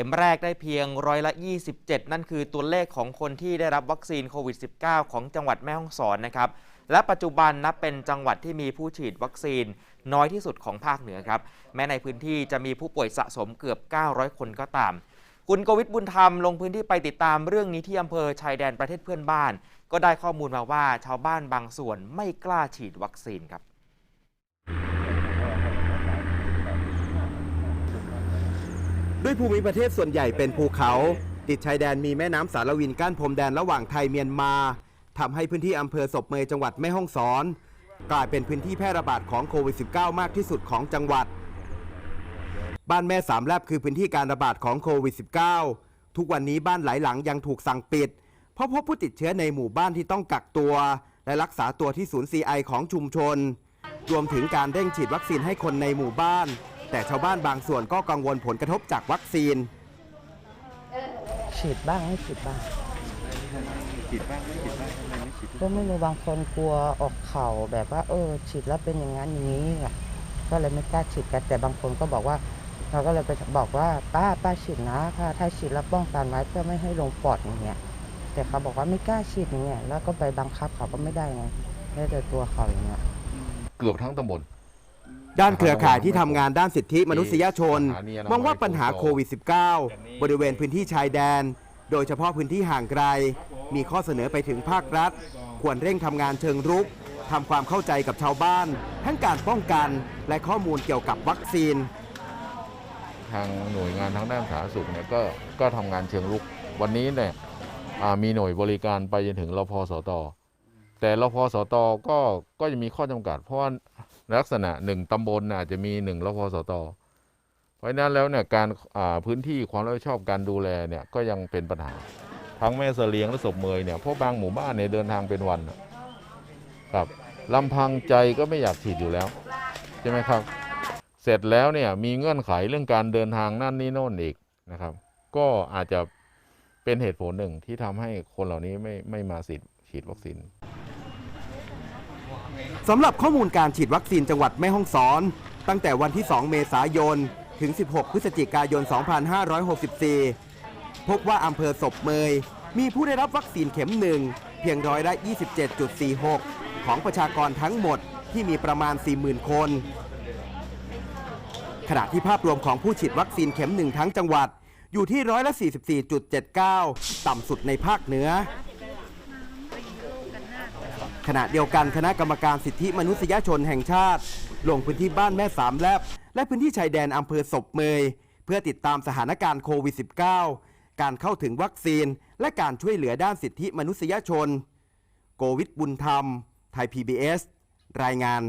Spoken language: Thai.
ข็มแรกได้เพียงร้อยละ 27 นั่นคือตัวเลขของคนที่ได้รับวัคซีนโควิด -19 ของจังหวัดแม่ฮ่องสอนนะครับ และปัจจุบันนับเป็นจังหวัดที่มีผู้ฉีดวัคซีนน้อยที่สุดของภาคเหนือครับ แม้ในพื้นที่จะมีผู้ป่วยสะสมเกือบ 900 คนก็ตาม คุณโกวิทบุญธรรมลงพื้นที่ไปติดตามเรื่องนี้ที่อำเภอชายแดนประเทศเพื่อนบ้าน ก็ได้ข้อมูลมาว่าชาวบ้านบางส่วนไม่กล้าฉีดวัคซีนครับ ด้วยภูมิประเทศส่วนใหญ่เป็นภูเขา ติดชายแดนมีแม่น้ำสารวินกั้นพรมแดนระหว่างไทยเมียนมาทำให้พื้นที่อำเภอศพเมยจังหวัดแม่ฮ่องสอน กลายเป็นพื้นที่แพร่ระบาดของโควิด -19 มากที่สุดของจังหวัด บ้านแม่สามแลบคือพื้นที่การระบาดของโควิด -19 ทุกวันนี้บ้านหลายหลังยังถูกสั่งปิด เพราะพบผู้ติดเชื้อในหมู่บ้านที่ต้องกักตัว และรักษาตัวที่ศูนย์ CI ของชุมชน รวมถึงการเร่งฉีดวัคซีนให้คนในหมู่บ้าน แต่ชาวบ้านบางส่วนก็กังวลผลกระทบจากวัคซีน ฉีดบ้างไม่ฉีดบ้างฉีดบ้างไม่ฉีดบ้างทำไมไม่ฉีดก็ไม่รู้บางคนกลัวออกเข่าแบบว่า เออ ฉีดแล้วเป็นอย่างนั้นอย่างนี้อะก็เลยไม่กล้าฉีดกันแต่บางคนก็บอกว่า เราก็เลยไปบอกว่าป้าป้าฉีดนะค่ะถ้าฉีดแล้วป้องกันไว้เพื่อไม่ให้ลงปอดอย่างเงี้ยแต่เขาบอกว่าไม่กล้าฉีดอย่างเงี้ยแล้วก็ไปบังคับเขาก็ไม่ได้ไงได้แต่ตัวเขาอย่างเงี้ยเกือบทั้งตำบล ด้านเครือข่ายที่ทำงานด้านสิทธิมนุษยชน มองว่าปัญหาโควิด -19 บริเวณพื้นที่ชายแดน โดยเฉพาะพื้นที่ห่างไกล มีข้อเสนอไปถึงภาครัฐ ควรเร่งทำงานเชิงรุกทำความเข้าใจกับชาวบ้าน ทั้งการป้องกันและข้อมูลเกี่ยวกับวัคซีน ทางหน่วยงานทางด้านสาธารณสุขเนี่ยก็ก็ทำงานเชิงลุก วันนี้เนี่ยอ่ามีหน่วยบริการไปจนถึงรพสต แต่รพสตก็ก็จะมีข้อจำกัด เพราะว่า ลักษณะหนึ่งตำบลอาจจะมีหนึ่งรพสต เพราะนั้นแล้วเนี่ยการพื้นที่ความรับผิดชอบการดูแลเนี่ยก็ยังเป็นปัญหา ทั้งแม่เสลียงและศพเมยเนี่ยเพราะบางหมู่บ้านเนี่ยเดินทางเป็นวันครับลำพังใจก็ไม่อยากฉีดอยู่แล้ว ใช่ไหมครับ เสร็จแล้วเนี่ยมีเงื่อนไขเรื่องการเดินทางนั่นนี่โน่นอีกนะครับ ก็อาจจะเป็นเหตุผลหนึ่งที่ทำให้คนเหล่านี้ไม่ไม่มาฉีดฉีดวัคซีน สำหรับข้อมูลการฉีดวัคซีนจังหวัดแม่ฮ่องสอน ตั้งแต่วันที่ 2 เมษายน ถึง 16 พฤศจิกายน 2564 พบว่าอำเภอศพเมย มีผู้ได้รับวัคซีนเข็มหนึ่งเพียงร้อยละ 27.46 ของประชากรทั้งหมดที่มีประมาณ 40,000 คน ขณะที่ภาพรวมของผู้ฉีดวัคซีนเข็มหนึ่งทั้งจังหวัด อยู่ที่ร้อยละ 44.79 ต่ำสุดในภาคเหนือ ขณะเดียวกันคณะกรรมการสิทธิมนุษยชนแห่งชาติ ลงพื้นที่บ้านแม่สามแลบ และพื้นที่ชายแดนอำเภอศพเมย เพื่อติดตามสถานการณ์โควิด -19 การเข้าถึงวัคซีน และการช่วยเหลือด้านสิทธิมนุษยชน โกวิทบุญธรรม ไทย PBS รายงาน